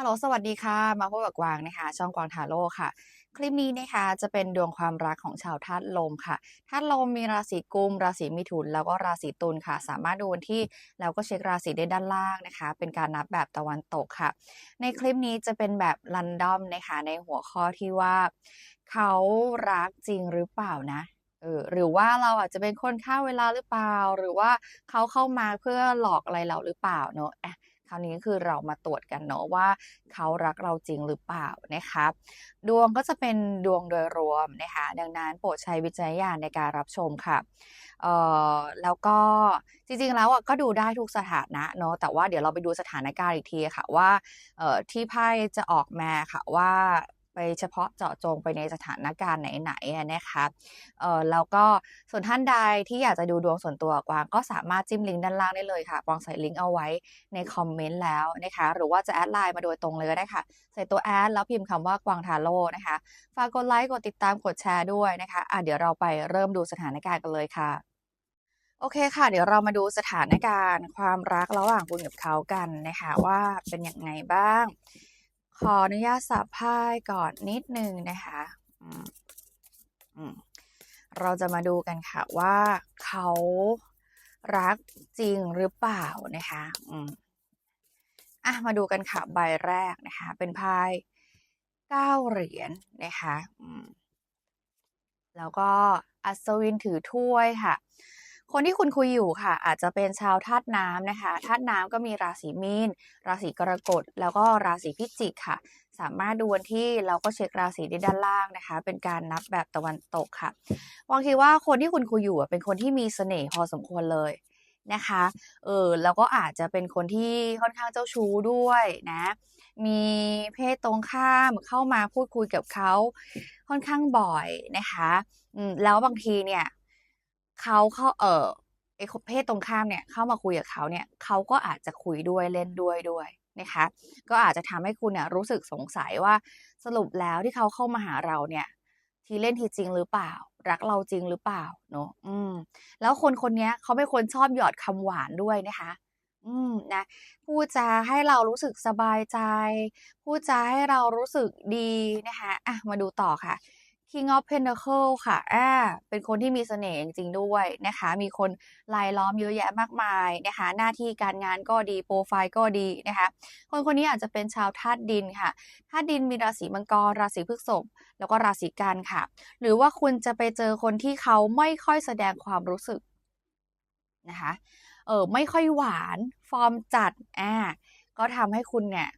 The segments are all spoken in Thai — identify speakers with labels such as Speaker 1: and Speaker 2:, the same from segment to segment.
Speaker 1: ฮัลโหลสวัสดีค่ะ มาพบกับกวางนะคะ ช่องกวางทาโร่ค่ะ คลิปนี้นะคะจะเป็นดวงความรักของชาวธาตุลมค่ะธาตุลมมีราศีกุม ราศีมิถุน แล้วก็ราศีตุลค่ะ สามารถดูวันที่แล้วก็เช็คราศีได้ด้านล่างนะคะ เป็นการนับแบบตะวันตกค่ะ ในคลิปนี้จะเป็นแบบรันดอมนะคะในหัวข้อที่ว่า เขารักจริงหรือเปล่านะเออหรือว่าเราอาจจะเป็นคนฆ่าเวลาหรือเปล่า หรือว่าเขาเข้ามาเพื่อหลอกอะไรเราหรือเปล่าเนอะอะ คราวนี้คือเรามาตรวจกันเนาะว่าเขารักเราจริงหรือเปล่านะคะดวงก็จะเป็นดวงโดยรวมนะคะดังนั้นโปรดใช้วิจัยญาณในการรับชมค่ะเอ่อแล้วก็จริงๆแล้วอะก็ดูได้ทุกสถานะเนาะแต่ว่าเดี๋ยวเราไปดูสถานการณ์อีกทีค่ะว่าเอ่อที่ไพ่จะออกมาค่ะว่า เฉพาะเจาะจงไปในสถานการณ์ไหนๆนะคะเอ่อแล้วก็ส่วนท่านใดที่อยากจะดูดวงส่วนตัวกวางก็สามารถจิ้มลิงก์ด้านล่างได้เลยค่ะกวางใส่ลิงก์เอาไว้ในคอมเมนต์แล้วนะคะหรือว่าจะแอดไลน์มาโดยตรงเลยก็ได้ค่ะ ใส่ตัวแอดแล้วพิมพ์คำว่ากวางทาโร่นะคะฝากกดไลค์กดติดตามกดแชร์ด้วยนะคะอะเดี๋ยวเราไปเริ่มดูสถานการณ์กันเลยค่ะโอเคค่ะ เดี๋ยวเรามาดูสถานการณ์ความรักระหว่างคุณกับเขากันนะคะว่าเป็นยังไงบ้าง ขออนุญาตสับไพ่ก่อนนิดนึงนะคะอืมอืมเราจะมาดูกันค่ะว่าเขารักจริงหรือเปล่านะคะอืมอะมาดูกันค่ะใบแรกนะคะ เป็นไพ่เก้าเหรียญนะคะอืมแล้วก็อัศวินถือถ้วยค่ะ คนที่คุณคุยอยู่ค่ะ อาจจะเป็นชาวธาตุน้ำนะคะธาตุน้ำก็มีราศีมีน ราศีกรกฎแล้วก็ราศีพิจิกค่ะ สามารถดูวันที่แล้วก็เช็คราศีได้ด้านล่างนะคะ เป็นการนับแบบตะวันตกค่ะวางคิดว่าคนที่คุณคุยอยู่เป็นคนที่มีเสน่ห์พอสมควรเลยนะคะเออแล้วก็อาจจะเป็นคนที่ค่อนข้างเจ้าชู้ด้วยนะมีเพศตรงข้ามเข้ามาพูดคุยกับเขาค่อนข้างบ่อยนะคะแล้วบางทีเนี่ย เขาเข้าเออไอ้เพศตรงข้ามเนี่ยเข้ามาคุยกับเขาเนี่ยเขาก็อาจจะคุยด้วยเล่นด้วยด้วยนะคะก็อาจจะทำให้คุณเนี่ยรู้สึกสงสัยว่าสรุปแล้วที่เขาเข้ามาหาเราเนี่ย ทีเล่นทีจริงหรือเปล่า รักเราจริงหรือเปล่าเนอะอืม แล้วคนคนนี้เขาเป็นคนชอบหยอดคำหวานด้วยนะคะ อืมนะพูดจาให้เรารู้สึกสบายใจ พูดจาให้เรารู้สึกดีนะคะอะมาดูต่อค่ะ King of Pentacle ค่ะอ่าเป็นคนที่มีเสน่ห์จริงๆด้วยนะคะ มีคนรายล้อมเยอะแยะมากมายนะคะ หน้าที่การงานก็ดี โปรไฟล์ก็ดีนะคะ คนคนนี้อาจจะเป็นชาวธาตุดินค่ะธาตุดินมีราศีมังกร ราศีพฤษภ แล้วก็ราศีกันค่ะ หรือว่าคุณจะไปเจอคนที่เขาไม่ค่อยแสดงความรู้สึกนะคะ เออไม่ค่อยหวาน ฟอร์มจัด อ่า ก็ทำให้คุณเนี่ย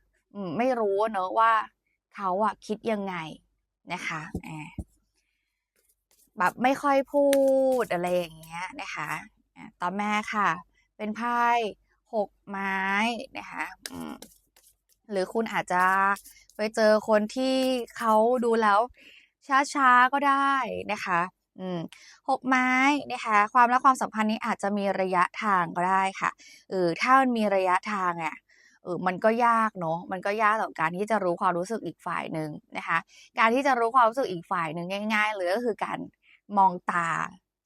Speaker 1: ไม่รู้เนอะว่าเขาอะคิดยังไง นะคะอ่าแบบไม่ค่อยพูดอะไรอย่างเงี้ยนะคะอ่าต่อมาค่ะ เป็นไพ่หกไม้นะคะหรือคุณอาจจะไปเจอคนที่เขาดูแล้ว ช้าๆก็ได้นะคะหกไม้นะคะความรักความสัมพันธ์นี้อาจจะมีระยะทางก็ได้ค่ะเออถ้ามันมีระยะทางอะ เออมันก็ยากเนาะมันก็ยากต่อการที่จะรู้ความรู้สึกอีกฝ่ายหนึ่งนะคะ การที่จะรู้ความรู้สึกอีกฝ่ายหนึ่งง่าย ๆ เลยก็คือการมองตา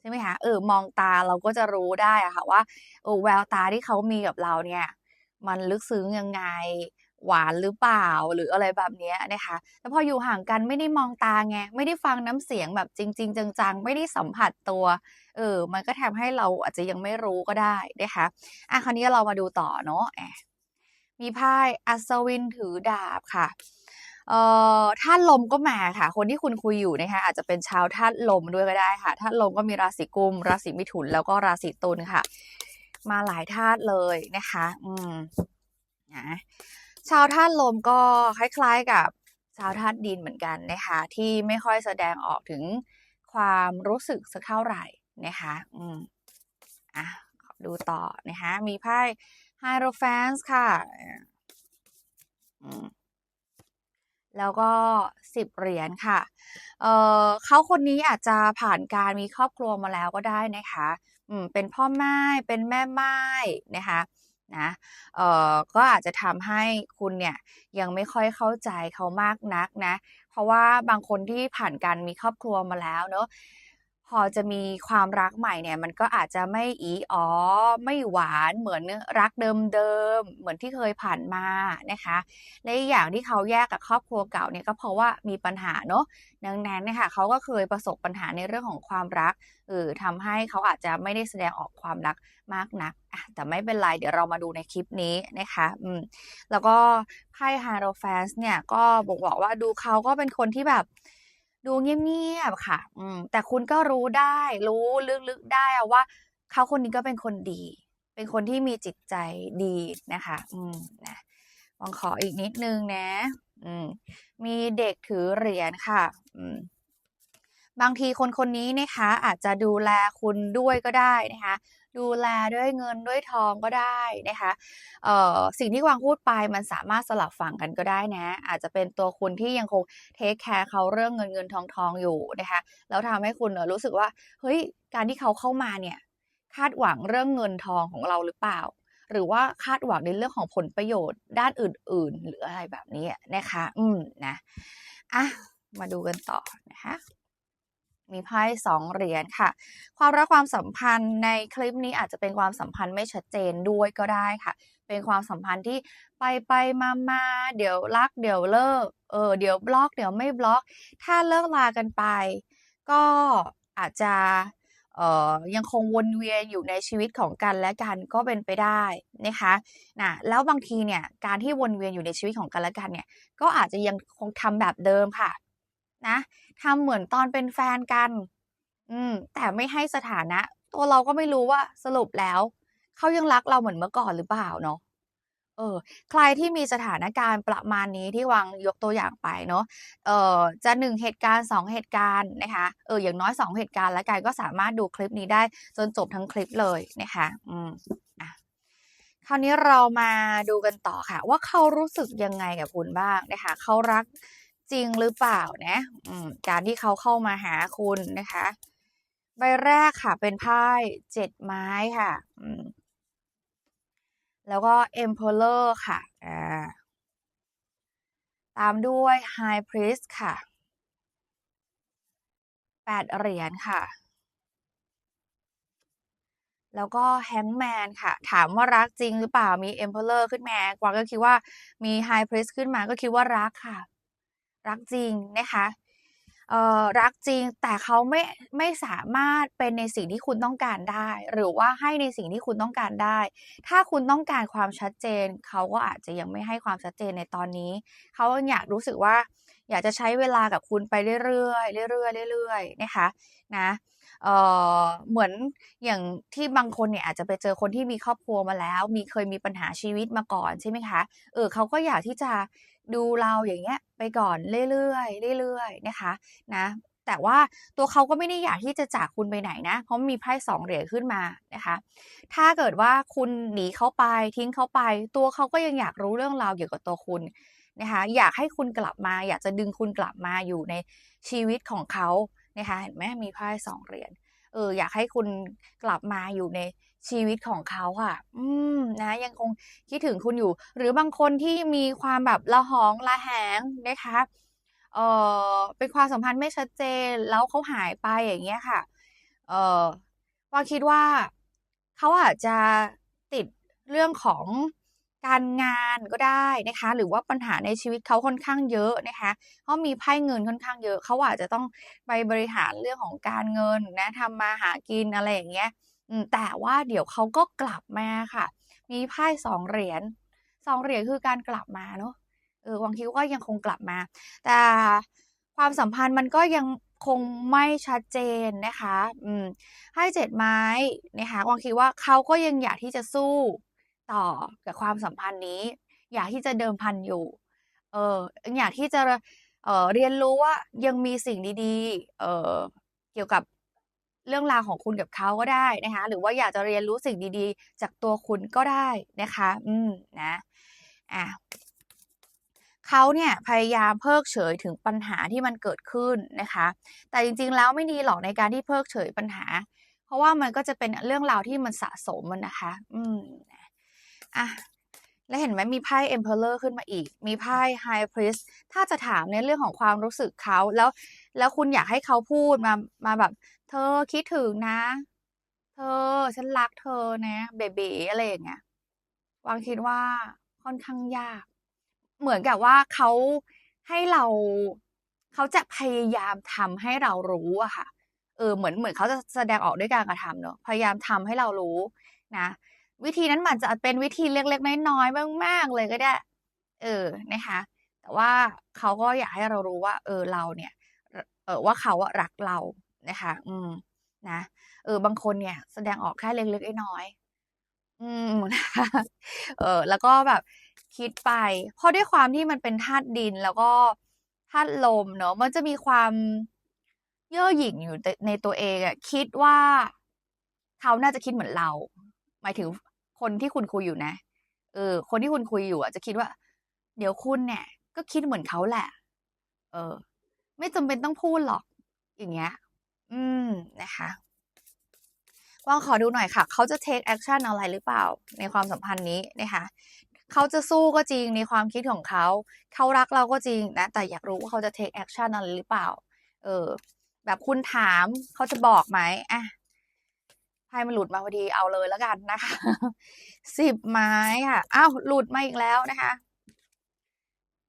Speaker 1: ใช่ไหมคะเออมองตาเราก็จะรู้ได้อะค่ะว่าเออแววตาที่เขามีกับเราเนี่ย มันลึกซึ้งยังไงหวานหรือเปล่าหรืออะไรแบบนี้นะคะแต่พออยู่ห่างกันไม่ได้มองตาไงไม่ได้ฟังน้ำเสียงแบบจริง ๆ จังๆ ไม่ได้สัมผัสตัวเออมันก็ทำให้เราอาจจะยังไม่รู้ก็ได้นะคะอะคราวนี้เรามาดูต่อเนาะ มีไพ่อัศวินถือดาบค่ะเอ่อธาตุลมก็มาค่ะ คนที่คุณคุยอยู่นะคะอาจจะเป็นชาวธาตุลมด้วยก็ได้ค่ะธาตุลมก็มีราศีกุม ราศีมิถุนแล้วก็ราศีตุลค่ะ มาหลายธาตุเลยนะคะ อืมนะชาวธาตุลมก็คล้ายๆกับชาวธาตุดินเหมือนกันนะคะที่ไม่ค่อยแสดงออกถึงความรู้สึกสักเท่าไหร่นะคะ อืมอะดูต่อนะคะมีไพ่ Hierophant ค่ะแล้วก็สิบเหรียญค่ะเออเขาคนนี้อาจจะผ่านการมีครอบครัวมาแล้วก็ได้นะคะอืมเป็นพ่อไม้เป็นแม่ไม้นะคะนะเอ่อก็อาจจะทำให้คุณเนี่ยยังไม่ค่อยเข้าใจเขามากนักนะ เพราะว่าบางคนที่ผ่านการมีครอบครัวมาแล้วเนอะ พอจะมีความรักใหม่เนี่ยมันก็อาจจะไม่อีอ๋อไม่หวานเหมือนรักเดิมๆเหมือนที่เคยผ่านมานะคะและอีกอย่างที่เขาแยกกับครอบครัวเก่าเนี่ยก็เพราะว่ามีปัญหาเนาะดังนั้นนะคะเขาก็เคยประสบปัญหาในเรื่องของความรักเออทำให้เขาอาจจะไม่ได้แสดงออกความรักมากนักแต่ไม่เป็นไรเดี๋ยวเรามาดูในคลิปนี้นะคะอืมแล้วก็ไพ่ฮาร์โรแฟนส์เนี่ยก็บอกบอกว่าดูเขาก็เป็นคนที่แบบ ดูเงียบๆค่ะ อืม แต่คุณก็รู้ได้ รู้ลึกๆได้ว่าเขาคนนี้ก็เป็นคนดี เป็นคนที่มีจิตใจดีนะคะ อืมนะลองขออีกนิดนึงนะ อืม มีเด็กถือเหรียญค่ะ อืม บางทีคนคนนี้นะคะอาจจะดูแลคุณด้วยก็ได้นะคะดูแลด้วยเงินด้วยทองก็ได้นะคะสิ่งที่กวางพูดไปมันสามารถสลับฝั่งกันก็ได้นะ อาจจะเป็นตัวคุณที่ยังคงเทคแคร์เขาเรื่องเงินเงินทองทองอยู่นะคะแล้วทำให้คุณเอ่อรู้สึกว่าเฮ้ยการที่เขาเข้ามาเนี่ยคาดหวังเรื่องเงินทองของเราหรือเปล่า หรือว่าคาดหวังในเรื่องของผลประโยชน์ด้านอื่น ๆ หรืออะไรแบบนี้นะคะ อืมนะอะมาดูกันต่อนะคะ มีไพ่สองเหรียญค่ะ ความรักความสัมพันธ์ในคลิปนี้อาจจะเป็นความสัมพันธ์ไม่ชัดเจนด้วยก็ได้ค่ะ เป็นความสัมพันธ์ที่ไปไปมามาเดี๋ยวรัก เดี๋ยวเลิก เออ เดี๋ยวบล็อก เดี๋ยวไม่บล็อก ถ้าเลิกลากันไป ก็อาจจะเอ่อยังคงวนเวียนอยู่ในชีวิตของกันและกันก็เป็นไปได้นะคะนะแล้วบางทีเนี่ยการที่วนเวียนอยู่ในชีวิตของกันและกันเนี่ยก็อาจจะยังคงทำแบบเดิมค่ะนะ ทำเหมือนตอนเป็นแฟนกัน อืม แต่ไม่ให้สถานะ ตัวเราก็ไม่รู้ว่าสรุปแล้วเขายังรักเราเหมือนเมื่อก่อนหรือเปล่าเนาะเออ ใครที่มีสถานการณ์ประมาณนี้ที่วางยกตัวอย่างไปเนาะเอ่อจะ1เหตุการณ์2เหตุการณ์นะคะเอออย่างน้อย2เหตุการณ์แล้วกันก็สามารถดูคลิปนี้ได้จนจบทั้งคลิปเลยนะคะอืมอะคราวนี้เรามาดูกันต่อค่ะ ว่าเขารู้สึกยังไงกับคุณบ้างนะคะเขารัก จริงหรือเปล่านะการที่เขาเข้ามาหาคุณนะคะ ใบแรกค่ะ เป็นไพ่7ไม้ค่ะแล้วก็ Emperor ค่ะตามด้วย High Priest ค่ะ8เหรียญค่ะ แล้วก็ Hangman ค่ะ ถามว่ารักจริงหรือเปล่ามี Emperor ขึ้นมากวางก็คิดว่ามี High Priest ขึ้นมาก็คิดว่ารักค่ะ รักจริงนะคะเออรักจริงแต่เขาไม่ไม่สามารถเป็นในสิ่งที่คุณต้องการได้ หรือว่าให้ในสิ่งที่คุณต้องการได้ ถ้าคุณต้องการความชัดเจน เขาก็อาจจะยังไม่ให้ความชัดเจนในตอนนี้ เขาอยากรู้สึกว่า อยากจะใช้เวลากับคุณไปเรื่อยๆเรื่อยๆเรื่อยๆนะคะนะเออเหมือนอย่างที่บางคนเนี่ยอาจจะไปเจอคนที่มีครอบครัวมาแล้ว มีเคยมีปัญหาชีวิตมาก่อนใช่ไหมคะเออเขาก็อยากที่จะ ดูเราอย่างเงี้ยไปก่อนเรื่อยๆเรื่อยๆนะคะนะแต่ว่าตัวเขาก็ไม่ได้อยากที่จะจากคุณไปไหนนะเพราะมีไพ่2เหรียญขึ้นมานะคะ ถ้าเกิดว่าคุณหนีเขาไปทิ้งเขาไป ตัวเขาก็ยังอยากรู้เรื่องราวเกี่ยวกับตัวคุณนะคะอยากให้คุณกลับมา อยากจะดึงคุณกลับมาอยู่ในชีวิตของเขานะคะเห็นไหมมีไพ่2เหรียญเอออยากให้คุณกลับมาอยู่ใน ชีวิตของเขาค่ะ อืมนะยังคงคิดถึงคุณอยู่ หรือบางคนที่มีความแบบระหองระแหงนะคะเออเป็นความสัมพันธ์ไม่ชัดเจนแล้วเขาหายไปอย่างเงี้ยค่ะ เออกวาคิดว่าเขาอาจจะติดเรื่องของการงานก็ได้นะคะ หรือว่าปัญหาในชีวิตเขาค่อนข้างเยอะนะคะเพรามีไพ่เงินค่อนข้างเยอะเขาอาจจะต้องไปบริหารเรื่องของการเงินนะทำมาหากินอะไรอย่างเงี้ย แต่ว่าเดี๋ยวเขาก็กลับมาค่ะ มีไพ่2เหรียญ2เหรียญคือการกลับมาเนาะเออวางคิดว่ายังคงกลับมา แต่ความสัมพันธ์มันก็ยังคงไม่ชัดเจนนะคะ อืมไพ่7ไม้นะคะวางคิดว่าเขาก็ยังอยากที่จะสู้ต่อกับความสัมพันธ์นี้ อยากที่จะเดิมพันอยู่ เอออยากที่จะเออเรียนรู้ว่ายังมีสิ่งดีๆ เออเกี่ยวกับ เรื่องราวของคุณกับเขาก็ได้นะคะ หรือว่าอยากจะเรียนรู้สิ่งดีๆ จากตัวคุณก็ได้นะคะ อืมนะอ่าเขาเนี่ยพยายามเพิกเฉยถึงปัญหาที่มันเกิดขึ้นนะคะ แต่จริงๆแล้วไม่ดีหรอกในการที่เพิกเฉยปัญหา เพราะว่ามันก็จะเป็นเรื่องราวที่มันสะสมอะนะคะ อืมอะ แล้วเห็นไหมมีไพ่ Emperor ขึ้นมาอีก มีไพ่ High Priest ถ้าจะถามในเรื่องของความรู้สึกเขา แล้วแล้วคุณอยากให้เขาพูดมามาแบบ"เธอคิดถึงนะ เธอฉันรักเธอนะเบ๋ๆ"อะไรอย่างเงี้ยวางคิดว่าค่อนข้างยาก เหมือนกับว่าเขาให้เราเขาจะพยายามทำให้เรารู้อะค่ะ เออเหมือนเหมือนเขาจะแสดงออกด้วยการกระทำเนาะพยายามทำให้เรารู้นะ วิธีนั้นมันจะเป็นวิธีเล็กๆน้อยๆมากๆเลยก็ได้ เออนะคะ แต่ว่าเขาก็อยากให้เรารู้ว่า เออเราเนี่ย เออว่าเขาอะรักเรานะคะ อืมนะเออบางคนเนี่ย แสดงออกแค่เล็กๆน้อยๆอืมนะคะเออ แล้วก็แบบคิดไป เพราะด้วยความที่มันเป็นธาตุดินแล้วก็ธาตุลมเนาะมันจะมีความเย่อหยิ่งอยู่ในตัวเองอะคิดว่าเขาน่าจะคิดเหมือนเรา หมายถึง คนที่คุณคุยอยู่นะ เออ คนที่คุณคุยอยู่อะจะคิดว่า เดี๋ยวคุณเนี่ย ก็คิดเหมือนเขาแหละ เออ ไม่จำเป็นต้องพูดหรอก อย่างเงี้ย อืม นะคะกวางขอดูหน่อยค่ะ เขาจะ take action อะไรหรือเปล่า ในความสัมพันธ์นี้นะคะ เขาจะสู้ก็จริงในความคิดของเขา เขารักเราก็จริงนะ แต่อยากรู้ว่าเขาจะ take action อะไรหรือเปล่า เออ แบบคุณถามเขาจะบอกไหมอะ ไพ่มันหลุดมาพอดีเอาเลยแล้วกันนะคะ10ไม้ค่ะอ้าวหลุดมาอีกแล้วนะคะ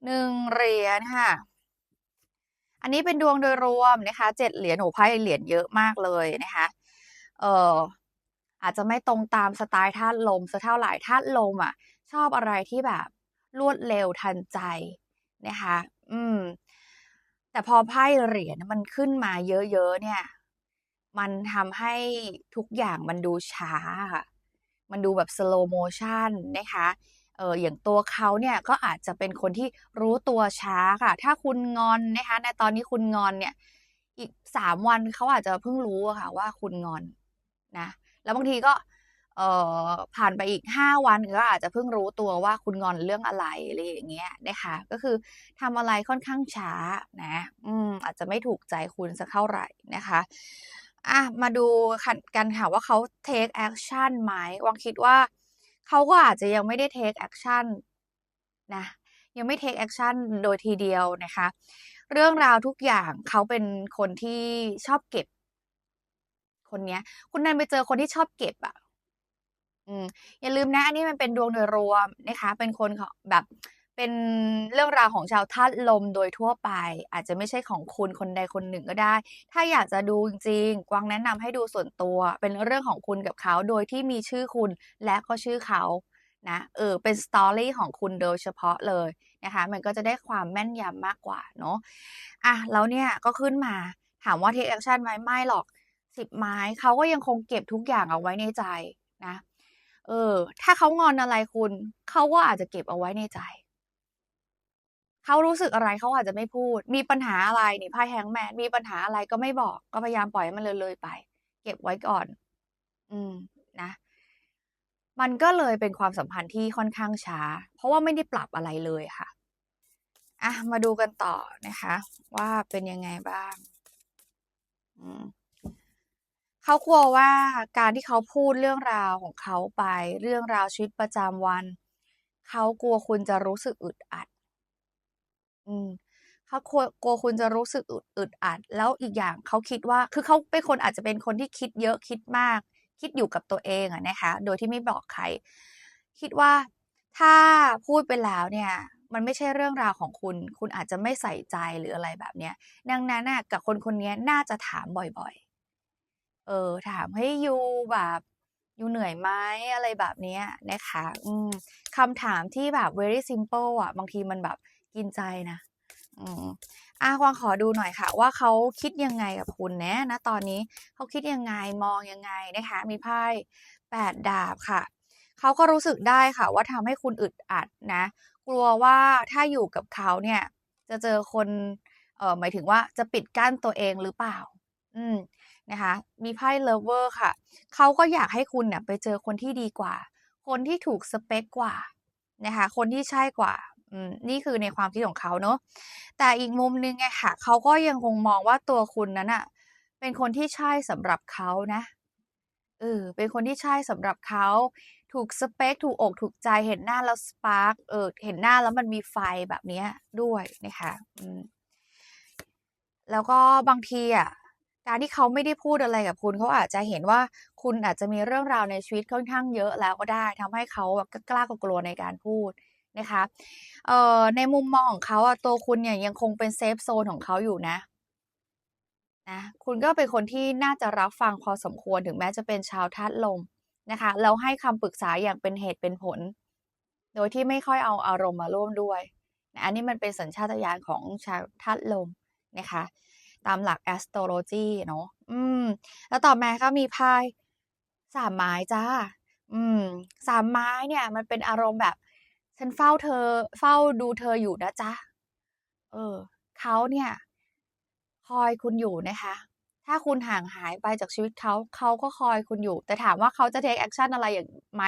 Speaker 1: 1เหรียญค่ะ อันนี้เป็นดวงโดยรวมนะคะ7เหรียญโอ้ไพ่เหรียญเยอะมากเลยนะคะ เอออาจจะไม่ตรงตามสไตล์ธาตุลมสักเท่าไรธาตุลมอะ ชอบอะไรที่แบบรวดเร็วทันใจนะคะ อืม แต่พอไพ่เหรียญมันขึ้นมาเยอะๆเนี่ย มันทำให้ทุกอย่างมันดูช้าค่ะ มันดูแบบ slow motion นะคะเอออย่างตัวเขาเนี่ยก็อาจจะเป็นคนที่รู้ตัวช้าค่ะ ถ้าคุณงอนนะคะ ในตอนนี้คุณงอนเนี่ย อีก3วันเขาอาจจะเพิ่งรู้ค่ะว่าคุณงอนนะ แล้วบางทีก็เอ่อผ่านไปอีก5วันก็อาจจะเพิ่งรู้ตัวว่าคุณงอนเรื่องอะไรอะไรอย่างเงี้ยนะคะ ก็คือทำอะไรค่อนข้างช้านะ อืมอาจจะไม่ถูกใจคุณสักเท่าไหร่นะคะ อะมาดูกันค่ะว่าเขา take action ไหมวางคิดว่าเขาก็อาจจะยังไม่ได้ take action นะยังไม่ take action โดยทีเดียวนะคะ เรื่องราวทุกอย่างเขาเป็นคนที่ชอบเก็บ คนเนี้ย คุณดันไปเจอคนที่ชอบเก็บอะอืมอย่าลืมนะ อันนี้มันเป็นดวงโดยรวมนะคะ เป็นคนของแบบ เป็นเรื่องราวของชาวธาตุลมโดยทั่วไป อาจจะไม่ใช่ของคุณคนใดคนหนึ่งก็ได้ ถ้าอยากจะดูจริงๆกวางแนะนำให้ดูส่วนตัว เป็นเรื่องของคุณกับเขาโดยที่มีชื่อคุณและก็ชื่อเขานะเออเป็น story ของคุณโดยเฉพาะเลยนะคะมันก็จะได้ความแม่นยำมากกว่าเนาะอะแล้วเนี่ยก็ขึ้นมาถามว่า take action ไหมไม่หรอก10ไม้เขาก็ยังคงเก็บทุกอย่างเอาไว้ในใจนะเออถ้าเขางอนอะไรคุณเขาก็อาจจะเก็บเอาไว้ในใจ เขารู้สึกอะไรเขาอาจจะไม่พูด มีปัญหาอะไรนี่ไพ่ Hangman มีปัญหาอะไรก็ไม่บอก ก็พยายามปล่อยมันเลยๆไป เก็บไว้ก่อน อืมนะ มันก็เลยเป็นความสัมพันธ์ที่ค่อนข้างช้า เพราะว่าไม่ได้ปรับอะไรเลยค่ะอะมาดูกันต่อนะคะ ว่าเป็นยังไงบ้างอืมเขากลัวว่าการที่เขาพูดเรื่องราวของเขาไป เรื่องราวชีวิตประจำวัน เขากลัวคุณจะรู้สึกอึดอัด เขากลัวคุณจะรู้สึกอึดอัด แล้วอีกอย่างเขาคิดว่า คือเขาเป็นคนอาจจะเป็นคนที่คิดเยอะคิดมาก คิดอยู่กับตัวเองอะนะคะ โดยที่ไม่บอกใคร คิดว่าถ้าพูดไปแล้วเนี่ยมันไม่ใช่เรื่องราวของคุณ คุณอาจจะไม่ใส่ใจหรืออะไรแบบเนี้ย ดังนั้นน่ะกับคนคนนี้น่าจะถามบ่อยๆ เออ ถาม"เฮ้ยยูแบบยูเหนื่อยไหม?"อะไรแบบเนี้ยนะคะ อืมคำถามที่แบบ very simple อะ บางทีมันแบบกินใจนะ อืมอะกวางขอดูหน่อยค่ะ ว่าเขาคิดยังไงกับคุณนะณตอนนี้เขาคิดยังไงมองยังไงนะคะ มีไพ่8ดดาบค่ะเขาก็รู้สึกได้ค่ะ ว่าทำให้คุณอึดอัดนะ กลัวว่าถ้าอยู่กับเขาเนี่ย จะเจอคนเอ่อหมายถึงว่าจะปิดกั้นตัวเองหรือเปล่า อืมนะคะ มีไพ่ Lover ค่ะเขาก็อยากให้คุณเนี่ยไปเจอคนที่ดีกว่า คนที่ถูกสเปกกว่านะคะ คนที่ใช่กว่า นี่คือในความคิดของเขาเนาะแต่อีกมุมหนึ่งอะค่ะเขาก็ยังคงมองว่าตัวคุณนั้นน่ะเป็นคนที่ใช่สำหรับเขานะเออเป็นคนที่ใช่สำหรับเขาถูกสเปกถูกอกถูกใจเห็นหน้าแล้วสปาร์กเออเห็นหน้าแล้วมันมีไฟแบบเนี้ยด้วยนะคะอืมแล้วก็บางทีอะการที่เขาไม่ได้พูดอะไรกับคุณเขาอาจจะเห็นว่าคุณอาจจะมีเรื่องราวในชีวิตค่อนข้างเยอะแล้วก็ได้ทำให้เขาแบบกล้ากลัวในการพูด นะคะเอ่อในมุมมองของเขาอะตัวคุณเนี่ยยังคงเป็นเซฟโซนของเขาอยู่นะนะคุณก็เป็นคนที่น่าจะรับฟังพอสมควรถึงแม้จะเป็นชาวธาตุลมนะคะแล้วให้คำปรึกษาอย่างเป็นเหตุเป็นผล โดยที่ไม่ค่อยเอาอารมณ์มาร่วมด้วยนะอันนี้มันเป็นสัญชาตญาณของชาวธาตุลมนะคะ ตามหลัก astrology เนาะอืม แล้วต่อมาก็มีไพ่สามไม้จ้า อืม สามไม้เนี่ย มันเป็นอารมณ์แบบ ฉันเฝ้าเธอ เฝ้าดูเธออยู่นะจ๊ะ เออ เขาเนี่ย คอยคุณอยู่นะคะ ถ้าคุณห่างหายไปจากชีวิตเขา เขาก็คอยคุณอยู่ แต่ถามว่าเขาจะ take action อะไรอย่างไหม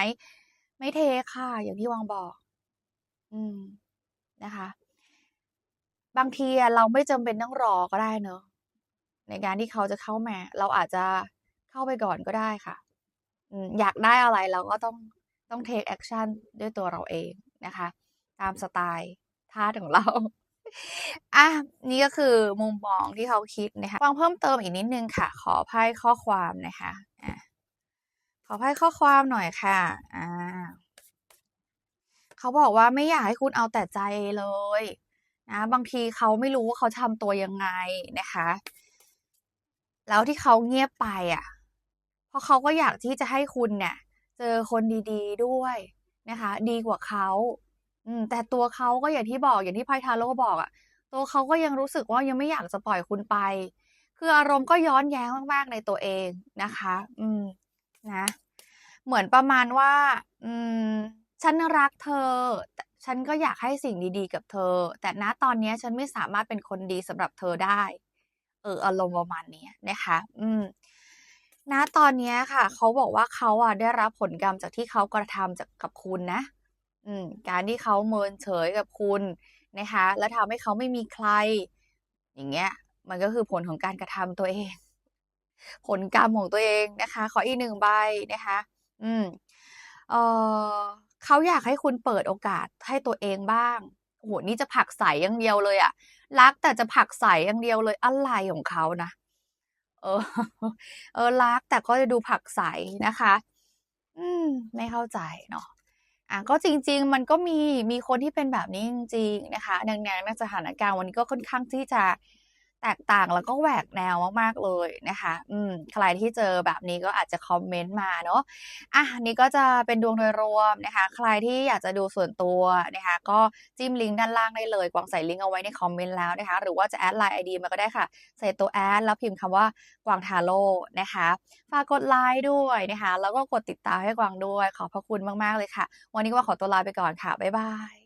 Speaker 1: ไม่เทคค่ะ อย่างที่วางบอก อืม นะคะ บางทีเราไม่จำเป็นต้องรอก็ได้เนาะในการที่เขาจะเข้ามา เราอาจจะเข้าไปก่อนก็ได้ค่ะ อยากได้อะไรเราก็ต้องต้อง take action ด้วยตัวเราเอง นะคะ ตามสไตล์ธาของเราอานี่ก็คือมุมมองที่เขาคิดนะคะฟังเพิ่มเติมอีกนิดนึงค่ะ ขอไพ่ข้อความนะคะอาขอไพ่ข้อความหน่อยค่ะอาเขาบอกว่าไม่อยากให้คุณเอาแต่ใจเลยนะบางทีเขาไม่รู้ว่าเขาทำตัวยังไงนะคะ แล้วที่เขาเงียบไปอะ เพราะเขาก็อยากที่จะให้คุณเนี่ยเจอคนดี ๆ ด้วย นะคะ ดีกว่าเขาอืมแต่ตัวเขาก็อย่างที่บอกอย่างที่ไพ่ทาโรต์บอกอะตัวเขาก็ยังรู้สึกว่ายังไม่อยากจะปล่อยคุณไป คืออารมณ์ก็ย้อนแย้งมากๆในตัวเองนะคะ อืมนะ เหมือนประมาณว่า อืม ฉันรักเธอ ฉันก็อยากให้สิ่งดีๆกับเธอ แต่ณตอนนี้ฉันไม่สามารถเป็นคนดีสำหรับเธอได้ เอออารมณ์ประมาณนี้นะคะ อืม ณตอนนี้ค่ะ เขาบอกว่าเขาอะได้รับผลกรรมจากที่เขากระทำจากกับคุณนะ อืม การที่เขาเมินเฉยกับคุณนะคะ แล้วทำให้เขาไม่มีใคร อย่างเงี้ย มันก็คือผลของการกระทำตัวเอง ผลกรรมของตัวเองนะคะ ขออีก1ใบนะคะ อืม เออเขาอยากให้คุณเปิดโอกาสให้ตัวเองบ้างโอ้โฮนี่จะผักไสอย่างเดียวเลยอะรักแต่จะผักไสอย่างเดียวเลยอะไรของเขานะ เออ เออรักแต่ก็จะดูผักใสนะคะ อืม ไม่เข้าใจเนาะอะก็จริง ๆ มันก็มีมีคนที่เป็นแบบนี้จริงๆนะคะ ดังนั้นสถานการณ์วันนี้ก็ค่อนข้างที่จะ แตกต่างแล้วก็แหวกแนวมาก ๆ เลยนะคะ อืม ใครที่เจอแบบนี้ก็อาจจะคอมเมนต์มาเนาะอานี่ก็จะเป็นดวงโดยรวมนะคะ ใครที่อยากจะดูส่วนตัวนะคะ ก็จิ้มลิงก์ด้านล่างได้เลย กวางใส่ลิงก์เอาไว้ในคอมเมนต์แล้วนะคะ หรือว่าจะแอด LINE ID มาก็ได้ค่ะ ใส่ตัวแอดแล้วพิมพ์คำว่ากวางทาโร่นะคะ ฝากกดไลค์ด้วยนะคะ แล้วก็กดติดตามให้กวางด้วย ขอบพระคุณมาก ๆ เลยค่ะ วันนี้กวาขอตัวลาไปก่อนค่ะ บ๊ายบาย